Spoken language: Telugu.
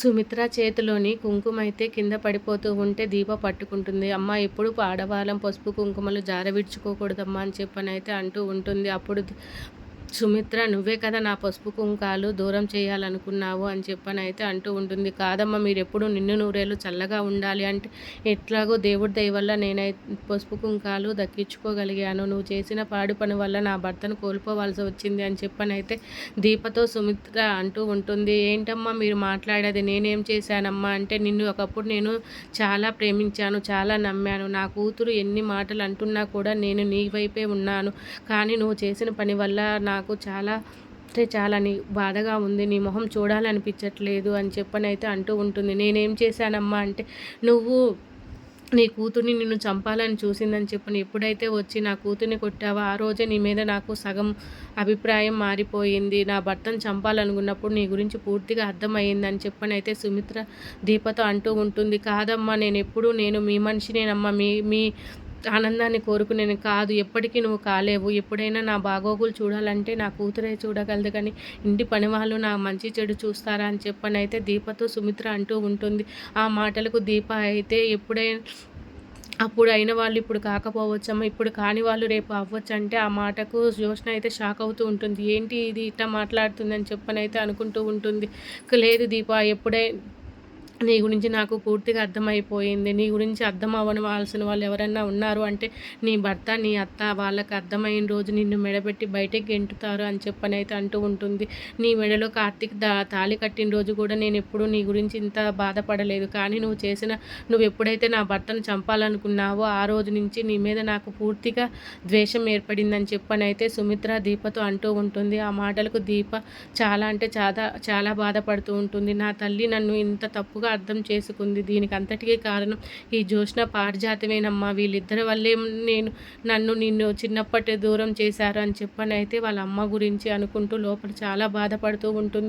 సుమిత్ర చేతిలోని కుంకుమ అయితే కింద పడిపోతూ ఉంటే దీప పట్టుకుంటుంది. అమ్మ ఎప్పుడు ఆడవాళ్ళం పసుపు కుంకుమలు జారవిడ్చుకోకూడదమ్మా అని చెప్పని అయితే అంటూ ఉంటుంది. అప్పుడు సుమిత్ర నువ్వే కదా నా పసుపు కుంకాలు దూరం చేయాలనుకున్నావు అని చెప్పని అయితే అంటూ ఉంటుంది. కాదమ్మా మీరు ఎప్పుడు నిన్ను నూరేళ్ళు చల్లగా ఉండాలి అంటే ఎట్లాగో దేవుడి దయ వల్ల నేనైతే పసుపు కుంకాలు దక్కించుకోగలిగాను. నువ్వు చేసిన పాడు పని వల్ల నా భర్తను కోల్పోవాల్సి వచ్చింది అని చెప్పని అయితే దీపతో సుమిత్ర అంటూ ఉంటుంది. ఏంటమ్మా మీరు మాట్లాడేది? నేనేం చేశానమ్మా అంటే నిన్ను ఒకప్పుడు నేను చాలా ప్రేమించాను చాలా నమ్మాను. నా కూతురు ఎన్ని మాటలు అంటున్నా కూడా నేను నీ వైపే ఉన్నాను. కానీ నువ్వు చేసిన పని వల్ల నా నాకు చాలా అంటే చాలా నీ బాధగా ఉంది నీ మొహం చూడాలనిపించట్లేదు అని చెప్పనైతే అంటూ ఉంటుంది. నేనేం చేశానమ్మా అంటే నువ్వు నీ కూతుర్ని నిన్ను చంపాలని చూసిందని చెప్పని. ఎప్పుడైతే వచ్చి నా కూతుర్ని కొట్టావో ఆ రోజే నీ మీద నాకు సగం అభిప్రాయం మారిపోయింది. నా భర్తను చంపాలనుకున్నప్పుడు నీ గురించి పూర్తిగా అర్థమయ్యిందని చెప్పని అయితే సుమిత్ర దీపతో అంటూ ఉంటుంది. కాదమ్మా నేను ఎప్పుడు నేను మీ మనిషినేనమ్మా. మీ మీ ఆనందాన్ని కోరుకునేది కాదు. ఎప్పటికీ నువ్వు కాలేవు. ఎప్పుడైనా నా బాగోగులు చూడాలంటే నా కూతురే చూడగలదు కానీ ఇంటి పని వాళ్ళు నా మంచి చెడు చూస్తారా అని చెప్పని అయితే దీపతో సుమిత్ర అంటూ ఉంటుంది. ఆ మాటలకు దీప అయితే ఎప్పుడైనా అప్పుడు అయిన వాళ్ళు ఇప్పుడు కాకపోవచ్చమ్మా. ఇప్పుడు కాని వాళ్ళు రేపు అవ్వచ్చు అంటే ఆ మాటకు జ్యోష్ణ అయితే షాక్ అవుతూ ఉంటుంది. ఏంటి ఇది ఇట్లా మాట్లాడుతుందని చెప్పనైతే అనుకుంటూ ఉంటుంది. లేదు దీప ఎప్పుడై నీ గురించి నాకు పూర్తిగా అర్థమైపోయింది. నీ గురించి అర్థం అవ్వవలసిన వాళ్ళు ఎవరైనా ఉన్నారు అంటే నీ భర్త నీ అత్త వాళ్ళకి అర్థమైన రోజు నిన్ను మెడబెట్టి బయటకు గెంటుతారు అని చెప్పని అయితే అంటూ ఉంటుంది. నీ మెడలో కార్తీక్ దా తాళి కట్టిన రోజు కూడా నేను ఎప్పుడూ నీ గురించి ఇంత బాధపడలేదు. కానీ నువ్వు చేసిన నువ్వు ఎప్పుడైతే నా భర్తను చంపాలనుకున్నావో ఆ రోజు నుంచి నీ మీద నాకు పూర్తిగా ద్వేషం ఏర్పడిందని చెప్పని అయితే సుమిత్ర దీపతో అంటూ ఉంటుంది. ఆ మాటలకు దీప చాలా అంటే చాలా చాలా బాధపడుతూ ఉంటుంది. నా తల్లి నన్ను ఇంత తప్పుగా అర్థం చేసుకుంది. దీనికి అంతటికీ కారణం ఈ జ్యోష్ణ పారిజాతమేనమ్మా. వీళ్ళిద్దరి వల్లే నేను నన్ను నిన్ను చిన్నప్పటి దూరం చేశారు అని చెప్పని అయితే వాళ్ళ అమ్మ గురించి అనుకుంటూ లోపల చాలా బాధపడుతూ ఉంటుంది.